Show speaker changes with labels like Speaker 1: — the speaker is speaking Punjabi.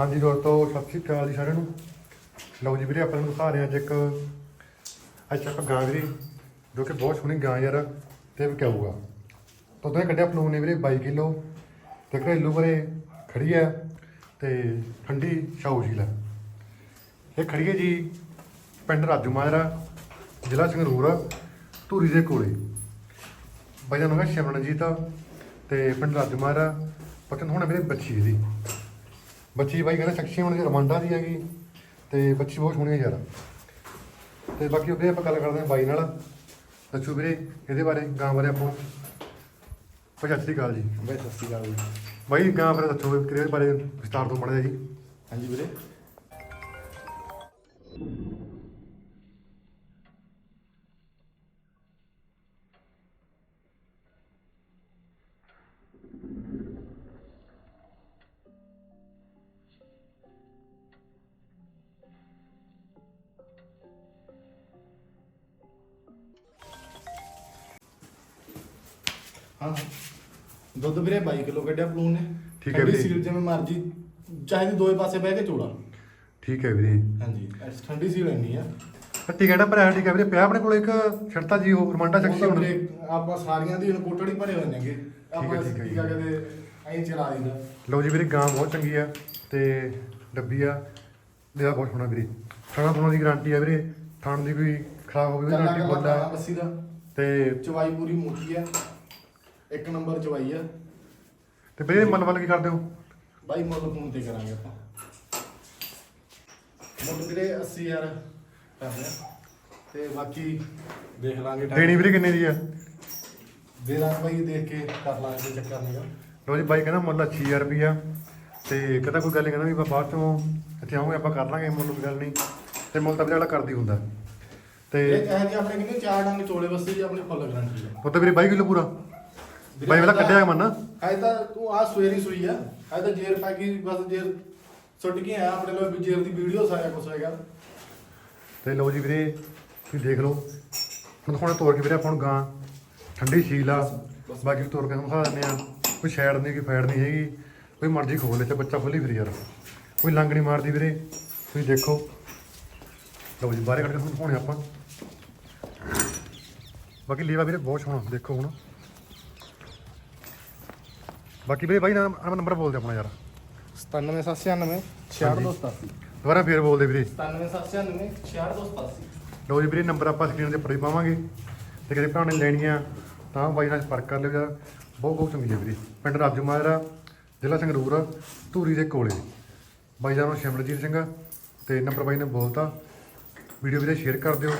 Speaker 1: ਹਾਂਜੀ ਦੋਸਤੋ ਸਤਿ ਸ਼੍ਰੀ ਅਕਾਲ ਜੀ ਸਾਰਿਆਂ ਨੂੰ। ਲਓ ਜੀ ਵੀਰੇ, ਆਪਾਂ ਨੂੰ ਦਿਖਾ ਰਹੇ ਹਾਂ ਅੱਜ ਇੱਕ ਅੱਛਾ ਇੱਕ ਗਾਂ ਵੀਰੇ, ਜੋ ਕਿ ਬਹੁਤ ਸੋਹਣੀ ਗਾਂ ਯਾਰ, ਤੇ ਵਿਕਾਊਗਾ ਤਾਂ ਉਹਨੇ ਕੱਢਿਆ ਪਲੂਨ ਨੇ ਵੀਰੇ 22 ਕਿਲੋ। ਤੇ ਘਰੇਲੂ ਘਰੇ ਖੜੀ ਹੈ, ਤੇ ਠੰਡੀ ਸ਼ਾਹੂ ਝੀਲ ਆ ਇਹ ਖੜੀ ਹੈ ਜੀ ਪਿੰਡ ਰਾਜੂ ਮਾਜਰਾ, ਜ਼ਿਲ੍ਹਾ ਸੰਗਰੂਰ, ਧੂਰੀ ਦੇ ਕੋਲੇ। ਬਾਈ ਦਾ ਨਾਮ ਹੈ ਸ਼ਿਮਰਨਜੀਤ ਤੇ ਪਿੰਡ ਰਾਜੂ ਮਾਜਰਾ, ਪਤਨ ਹੁਣ ਮੇਰੇ ਬੱਚੀ ਇਹਦੀ। ਬੱਚੀ ਬਾਈ ਕਹਿੰਦਾ ਸੈਕਸ਼ਨ ਹੁਣ ਰਮਾਂਡਾ ਦੀ ਹੈਗੀ ਤੇ ਬੱਚੀ ਬਹੁਤ ਸੋਹਣੀ ਹੈ ਯਾਰ। ਤੇ ਬਾਕੀ ਉਹਦੇ ਆਪਾਂ ਗੱਲ ਕਰਦੇ ਹਾਂ ਬਾਈ ਨਾਲ। ਦੱਸੋ ਵੀਰੇ ਇਹਦੇ ਬਾਰੇ ਗਾਂ ਬਾਰੇ ਆਪਾਂ। ਭਾਈ ਸਤਿ ਸ਼੍ਰੀ ਅਕਾਲ ਜੀ।
Speaker 2: ਬਈ ਸਤਿ ਸ਼੍ਰੀ ਅਕਾਲ ਜੀ।
Speaker 1: ਬਾਈ ਗਾਂ ਬਾਰੇ ਦੱਸੋ ਕਿਹਦੇ ਬਾਰੇ ਵਿਸਤਾਰ ਤੋਂ ਮੜਿਆ ਜੀ।
Speaker 2: ਹਾਂਜੀ ਵੀਰੇ ਹਾਂ। ਦੁੱਧ ਵੀਰੇ 22 ਕਿਲੋ ਕੱਢਿਆ ਪਲੂਨ ਨੇ।
Speaker 1: ਠੀਕ ਹੈ ਵੀਰੇ।
Speaker 2: ਸੀਲ ਜਿਵੇਂ ਮਰਜ਼ੀ ਚਾਹੇ ਦੋਏ ਪਾਸੇ ਬਹਿ ਕੇ ਚੋੜਾ
Speaker 1: ਠੀਕ ਹੈ ਵੀਰੇ।
Speaker 2: ਹਾਂਜੀ ਠੰਡੀ ਸੀਲ ਇੰਨੀ ਆ।
Speaker 1: ਪੱਟੀ ਕਹਿੰਦਾ ਭਰਾ ਠੀਕ ਹੈ ਵੀਰੇ। ਪਿਆ ਆਪਣੇ ਕੋਲ ਇੱਕ ਛੜਤਾ ਜੀ ਉਹ ਰਮਾਂਡਾ
Speaker 2: ਤਾਂ
Speaker 1: ਹੁਣ
Speaker 2: ਆਪਾਂ ਸਾਰੀਆਂ ਦੀ ਹੁਣ ਕੋਟੜੀ ਭਰੇ ਹੋਏ ਨੇਗੇ ਆਪਾਂ
Speaker 1: ਠੀਕ ਹੈ,
Speaker 2: ਕਦੇ ਐਂ ਚਲਾ ਦਿੰਦਾ
Speaker 1: ਲਓ ਜੀ ਵੀਰੇ ਗਾਂ ਬਹੁਤ ਚੰਗੀ ਆ ਤੇ ਡੱਬੀ ਆ। ਦੇਦਾ ਬਹੁਤ ਸੋਹਣਾ ਵੀਰੇ। ਖਾਣਾ ਪੂਣਾ ਦੀ ਗਾਰੰਟੀ ਆ ਵੀਰੇ। ਖਾਣ ਦੀ ਕੋਈ ਖਰਾਬ ਹੋਵੇ ਗਾਰੰਟੀ
Speaker 2: ਕੱਲਾ
Speaker 1: ਬੋਲਦਾ।
Speaker 2: ਖਾਣਾ ਬੱਸੀ ਦਾ।
Speaker 1: ਤੇ
Speaker 2: ਚਵਾਈ ਪੂਰੀ ਮੋਟੀ ਆ। ਇੱਕ ਨੰਬਰ ਚਵਾਈ ਆ।
Speaker 1: ਤੇ ਵੀਰੇ ਮਨ ਵੱਲ ਕੀ ਕਰਦੇ ਹੋ?
Speaker 2: ਬਾਈ ਮੁੱਲ ਫੋਨ ਤੇ ਕਰਾਂਗੇ ਆਪਾਂ। ਮੁੱਲ ਵੀਰੇ 80000 ਕਰਦੇ ਆ ਤੇ ਬਾਕੀ ਦੇਖ ਲਾਂਗੇ।
Speaker 1: ਦੇਣੀ ਵੀਰੇ ਕਿੰਨੇ ਦੀ ਆ?
Speaker 2: ਦੇ ਬਾਈ ਦੇਖ ਕੇ ਕਰ ਲਾਂਗੇ ਕੋਈ ਚੱਕਰ ਨਹੀਂਗਾ
Speaker 1: ਲਓ ਜੀ ਬਾਈ ਕਹਿੰਦਾ ਮੁੱਲ 8000 ਰੁਪਿਆ ਤੇ ਕਹਿੰਦਾ ਕੋਈ ਗੱਲ ਨਹੀਂ ਕਹਿੰਦਾ ਵੀ ਆਪਾਂ ਬਾਅਦ ਚੋਂ ਇੱਥੇ ਆਉਂਗੇ ਆਪਾਂ ਕਰ ਲਾਂਗੇ ਮੁੱਲ ਕੋਈ ਗੱਲ ਨਹੀਂ ਤੇ ਮੁੱਲ ਤਾਂ ਵੀਰੇ ਵਾਲਾ ਕਰਦੀ ਹੁੰਦਾ। ਤੇ
Speaker 2: ਇਹ ਕਹੇ ਆਪਣੇ ਕਿੰਨੇ ਚਾਰ ਡੰਗ ਚੋਲੇ ਵਸਤੇ ਜੀ ਆਪਣੀ ਫੁੱਲ ਗਰੰਟੀ ਹੈ
Speaker 1: ਉਹ ਤਾਂ ਵੀਰੇ 22 ਕਿਲੋ ਪੂਰਾ। ਬਾਈ ਵਾਲਾ ਕੱਢਿਆ ਮਨ।
Speaker 2: ਅਜੇ ਤਾਂ ਤੂੰ ਆ ਸਵੇਰੀ ਸੂਈ ਆ। ਅਜੇ ਤਾਂ ਜੇਰ ਪੈ ਗਈ ਬਸ ਜੇਰ ਸੁੱਟ ਕੇ ਆਇਆ ਆਪਣੇ ਵੀ ਜੇਰ ਦੀ ਵੀਡੀਓ ਸਾਰਾ ਕੁਝ ਹੋਏਗਾ
Speaker 1: ਤੇ ਲਓ ਜੀ ਵੀਰੇ ਤੁਸੀਂ ਦੇਖ ਲਓ। ਹੁਣ ਹੁਣ ਤੋੜ ਕੇ ਵੀਰੇ ਆਪਾਂ ਨੂੰ ਗਾਂ। ਠੰਡੀ ਛੀਲ ਆ। ਬਾਕੀ ਤੋੜ ਕੇ ਦਿਖਾ ਦਿੰਦੇ ਆ। ਕੋਈ ਸ਼ੈਡ ਨਹੀਂ ਕੋਈ ਫੈਡ ਨਹੀਂ ਹੈਗੀ। ਕੋਈ ਮਰਜ਼ੀ ਖੋਲ ਲੈ ਤੇ ਬੱਚਾ ਖੋਲੀ ਫਿਰ ਯਾਰ। ਕੋਈ ਲੰਗ ਨਹੀਂ ਮਾਰਦੀ ਵੀਰੇ। ਤੁਸੀਂ ਦੇਖੋ। ਲਓ ਜੀ ਬਾਹਰੇ ਕੱਢ ਕੇ ਦਿਖਾਉਣੇ ਆਪਾਂ। ਬਾਕੀ ਲੀਵਾ ਵੀਰੇ ਬਹੁਤ ਸੋਹਣਾ ਦੇਖੋ ਹੁਣ। ਬਾਕੀ ਵੀਰੇ ਬਾਈ ਨਾਮ ਨੰਬਰ ਬੋਲਦੇ ਆਪਣਾ ਯਾਰ।
Speaker 2: 97799 6287
Speaker 1: ਦੁਬਾਰਾ ਫੇਰ ਬੋਲਦੇ ਵੀਰੇ।
Speaker 2: 97799 6287
Speaker 1: ਲਓ ਜੀ ਵੀਰੇ ਨੰਬਰ ਆਪਾਂ ਸਕਰੀਨ ਦੇ ਉੱਪਰ ਹੀ ਪਾਵਾਂਗੇ। ਤੇ ਕਿਸੇ ਭਰਾ ਨੇ ਲੈਣੀ ਆ ਤਾਂ ਬਾਈ ਨਾਲ ਸੰਪਰਕ ਕਰ ਲਿਓ ਯਾਰ। ਬਹੁਤ ਬਹੁਤ ਚੰਗੀ ਹੈ ਵੀਰੇ। ਪਿੰਡ ਰਾਜੂ ਮਾਜਰਾ ਜ਼ਿਲ੍ਹਾ ਸੰਗਰੂਰ ਧੂਰੀ ਦੇ ਕੋਲੇ। ਬਾਈ ਦਾ ਨਾਮ ਸ਼ਿਮਰਜੀਤ ਸਿੰਘ ਤੇ ਨੰਬਰ ਬਾਈ ਨੇ ਬੋਲਤਾ। ਵੀਡੀਓ ਵੀਰੇ ਸ਼ੇਅਰ ਕਰ ਦਿਓ।